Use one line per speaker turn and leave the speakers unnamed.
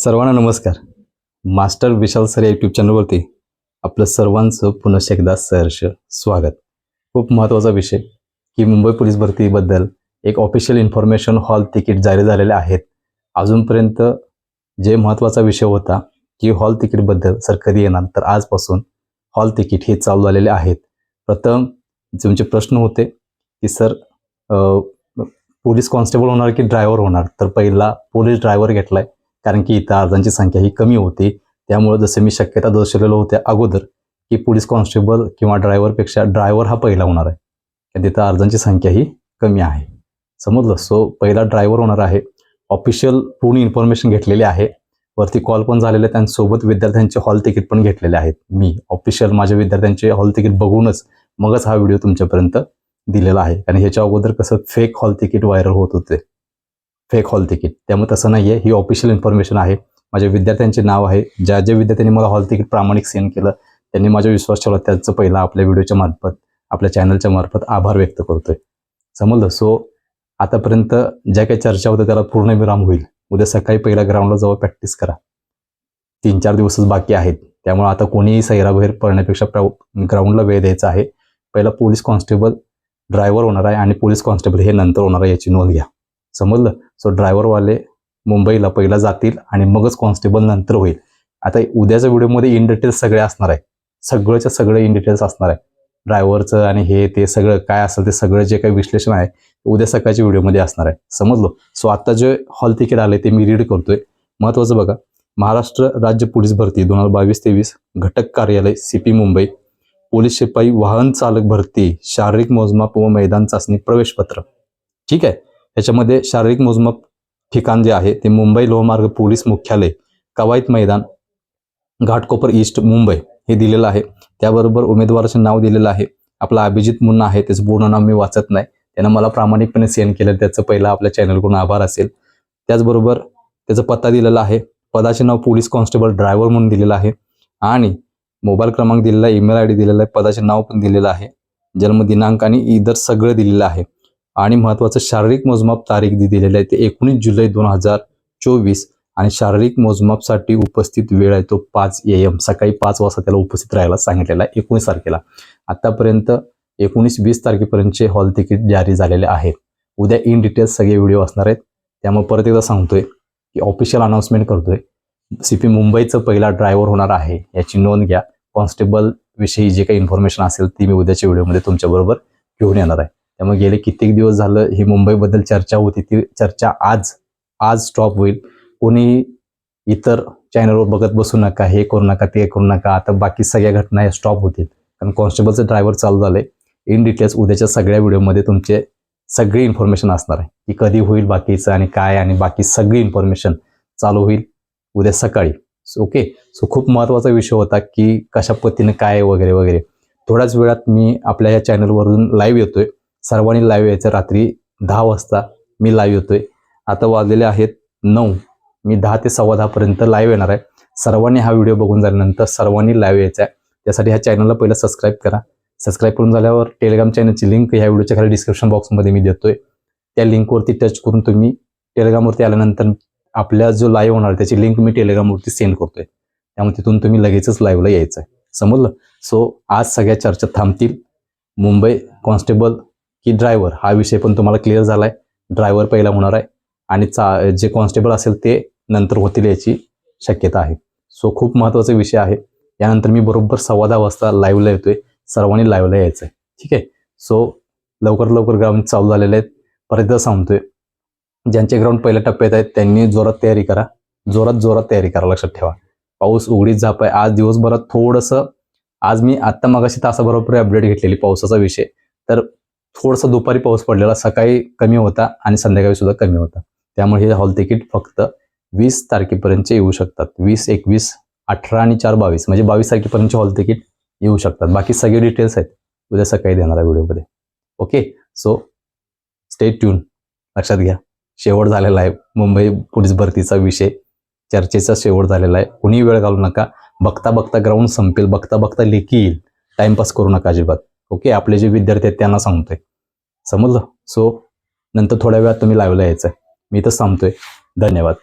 सर्वांना नमस्कार. Master Vishal sir या यूट्यूब चॅनलवरती आपलं सर्वांचं पुनश्च एकदा सहर्ष स्वागत. खूप महत्त्वाचा विषय की मुंबई पोलीस भरतीबद्दल एक ऑफिशियल इन्फॉर्मेशन हॉल तिकीट जारी झालेले आहेत. अजूनपर्यंत जे महत्त्वाचा विषय होता की हॉल तिकीटबद्दल सर कधी येणार? तर आजपासून हॉल तिकीट हे चालू झालेले आहेत. प्रथम तुमचे प्रश्न होते की सर पोलीस कॉन्स्टेबल होणार की ड्रायव्हर होणार? तर पहिला पोलीस ड्रायव्हर घेतलाय. कारण की इथं अर्जांची संख्या ही कमी होती. त्यामुळे जसे मी शक्यता दर्शवलेलो होत्या अगोदर की पोलीस कॉन्स्टेबल किंवा ड्रायव्हरपेक्षा ड्रायव्हर हा पहिला होणार आहे. कारण तिथं अर्जांची संख्या ही कमी आहे. समजलं? सो पहिला ड्रायव्हर होणार आहे. ऑफिशियल पूर्ण इन्फॉर्मेशन घेतलेली आहे. वरती कॉल पण झालेले आहेत विद्यार्थ्यांचे हॉल तिकीट पण घेतलेले आहेत. मी ऑफिशियल माझ्या विद्यार्थ्यांचे हॉल तिकीट बघूनच मगच हा व्हिडिओ तुमच्यापर्यंत दिलेला आहे. आणि ह्याच्या अगोदर कसं फेक हॉल तिकीट व्हायरल होत होते. फेक हॉल तिकीट त्यामुळे तसं नाही आहे ही ऑफिशियल इन्फॉर्मेशन आहे. माझ्या विद्यार्थ्यांचे नाव आहे. ज्या ज्या विद्यार्थ्यांनी मला हॉल तिकीट प्रामाणिक सेंड केलं त्यांनी माझा विश्वास ठेवला. त्याचं पहिला आपल्या व्हिडिओच्या मार्फत आपल्या चॅनलच्या मार्फत आभार व्यक्त करतोय. समजलं? सो आतापर्यंत ज्या काही चर्चा होत्या त्याला पूर्ण विराम होईल. उद्या सकाळी पहिल्या ग्राउंडला जाऊन प्रॅक्टिस करा. तीन चार दिवसच बाकी आहेत. त्यामुळे आता कोणीही सैराबाहेर पडण्यापेक्षा ग्राउंडला वेळ द्यायचा आहे. पहिला पोलीस कॉन्स्टेबल ड्रायव्हर होणार आहे आणि पोलीस कॉन्स्टेबल हे नंतर होणार आहे याची नोंद घ्या. समजलं? सो ड्रायव्हरवाले मुंबईला पहिला जातील आणि मगच कॉन्स्टेबल नंतर होईल. आता उद्याच्या व्हिडिओमध्ये इन डिटेल्स सगळे असणार आहे. सगळंच्या सगळं इन डिटेल्स असणार आहे. ड्रायव्हरचं आणि हे ते सगळं काय असेल ते सगळं जे काही विश्लेषण आहे उद्या सकाळच्या व्हिडिओमध्ये असणार आहे. समजलो? सो आता जे हॉल तिकीट आले ते मी रीड करतोय. महत्वाचं बघा महाराष्ट्र राज्य पोलीस भरती दोन हजार बावीस तेवीस घटक कार्यालय सीपी मुंबई पोलीस शिपाई वाहन चालक भरती शारीरिक मोजमाप व मैदान चाचणी प्रवेशपत्र ठीक आहे? याच्यामध्ये शारीरिक मोजमाप ठिकाण जे आहे ते मुंबई लोहमार्ग पोलीस मुख्यालय कवायत मैदान घाटकोपर ईस्ट मुंबई हे दिलेलं आहे. त्याबरोबर उमेदवाराचं नाव दिलेलं आहे. आपला अभिजित मुन्ना आहे त्याचं पूर्ण नाव मी वाचत नाही. त्यानं मला प्रामाणिकपणे सेंड केलं त्याचं पहिलं आपल्या चॅनलकडून आभार असेल. त्याचबरोबर त्याचा पत्ता दिलेला आहे. पदाचे नाव पोलीस कॉन्स्टेबल ड्रायव्हर म्हणून दिलेलं आहे. आणि मोबाईल क्रमांक दिलेला आहे ईमेल आय डी दिलेला आहे पदाचे नाव पण दिलेलं आहे. जन्मदिनांक आणि इतर सगळं दिलेलं आहे. आणि महत्वाचं शारीरिक मोजमाप तारीख दि- दिलेली आहे. ते एकोणीस जुलै दोन हजार चोवीस आणि शारीरिक मोजमापसाठी उपस्थित वेळ आहे तो पाच ए एम सकाळी पाच वाजता त्याला उपस्थित राहायला सांगितलेला आहे एकोणीस तारखेला. आतापर्यंत एकोणीस वीस तारखेपर्यंतचे हॉल तिकीट जारी झालेले आहेत. उद्या इन डिटेल्स सगळे व्हिडिओ असणार आहेत. त्यामुळे परत एकदा सांगतोय की ऑफिशियल अनाऊन्समेंट करतोय. सी पी मुंबईचं पहिला ड्रायव्हर होणार आहे याची नोंद घ्या. कॉन्स्टेबल विषयी जे काही इन्फॉर्मेशन असेल ती मी उद्याच्या व्हिडिओमध्ये तुमच्याबरोबर घेऊन येणार आहे. त्यामुळे गेले कित्येक दिवस झालं ही मुंबईबद्दल चर्चा होती. ती चर्चा आज आज स्टॉप होईल. कोणी इतर चॅनलवर बघत बसू नका हे करू नका ते करू नका. आता बाकी सगळ्या घटना या स्टॉप होतील. कारण कॉन्स्टेबलचं ड्रायव्हर चालू झालंय. इन डिटेल्स उद्याच्या सगळ्या व्हिडिओमध्ये तुमचे सगळी इन्फॉर्मेशन असणार आहे. की कधी होईल बाकीचं आणि काय आणि बाकी सगळी इन्फॉर्मेशन चालू होईल उद्या सकाळी. ओके सो खूप महत्त्वाचा विषय होता की कशा पद्धतीने काय आहे वगैरे वगैरे. थोड्याच वेळात मी आपल्या या चॅनलवरून लाईव्ह येतोय. सर्वांनी लाईव्ह यायचं रात्री दहा वाजता. मी लाईव्ह येतोय. आता वाजलेले आहेत नऊ. मी दहा ते सव्वा दहापर्यंत लाईव्ह येणार आहे. सर्वांनी हा व्हिडिओ बघून झाल्यानंतर सर्वांनी लाईव्ह यायचा आहे त्यासाठी ह्या चॅनलला पहिलं सबस्क्राईब करा. सबस्क्राईब करून झाल्यावर टेलिग्राम चॅनलची लिंक ह्या व्हिडिओच्या खाली डिस्क्रिप्शन बॉक्समध्ये मी देतोय. त्या लिंकवरती टच करून तुम्ही टेलिग्रामवरती आल्यानंतर आपल्या जो लाईव्ह होणार त्याची लिंक मी टेलिग्रामवरती सेंड करतोय. त्यामुळे तिथून तुम्ही लगेचच लाईव्हला यायचं आहे समजलं? सो आज सगळ्या चर्चा थांबतील मुंबई कॉन्स्टेबल की ड्रायव्हर हा विषय पण तुम्हाला क्लिअर झाला आहे ड्रायव्हर पहिला होणार आहे. आणि चा जे कॉन्स्टेबल असेल ते नंतर होतील याची शक्यता आहे. सो खूप महत्त्वाचा विषय आहे. यानंतर मी बरोबर सव्वा दहा वाजता लाईव्हला येतोय. सर्वांनी लाईव्हला यायचं आहे ठीक आहे? सो लवकर लवकर ग्राउंड चालू झालेले आहेत. परत एकदा सांगतोय. ज्यांचे ग्राउंड पहिल्या टप्प्यात आहेत त्यांनी जोरात तयारी करा. जोरात जोरात तयारी करा लक्षात ठेवा. पाऊस उघडीत झाप आहे. आज दिवसभरात थोडंसं आज मी आत्ता मगाशी तासाबरोबर अपडेट घेतलेली पावसाचा विषय. तर थोडासा दुपारी पाऊस पडलेला सकाळी कमी होता आणि संध्याकाळी सुद्धा कमी होता. त्यामुळे हे हॉल तिकीट फक्त वीस तारखेपर्यंत येऊ शकतात. वीस एकवीस अठरा आणि चार बावीस म्हणजे बावीस तारखेपर्यंतचे हॉल तिकीट येऊ शकतात. बाकी सगळे डिटेल्स आहेत. उद्या सकाळी देणार आहे व्हिडिओमध्ये. ओके? सो स्टे ट्यून लक्षात घ्या. शेवट झालेला आहे. मुंबई पोलीस भरतीचा विषय. चर्चेचा शेवट झालेला आहे. कुणी वेळ घालू नका. बघता बघता ग्राउंड संपेल. बघता बघता लेखी येईल. टाइमपास करू नका अजिबात. ओके आपले जे विद्यार्थी आहेत त्यांना सांगतोय. समजलं? सो नंतर थोड्या वेळात तुम्ही लाईव्हला यायचं आहे मी इथं सांगतोय धन्यवाद.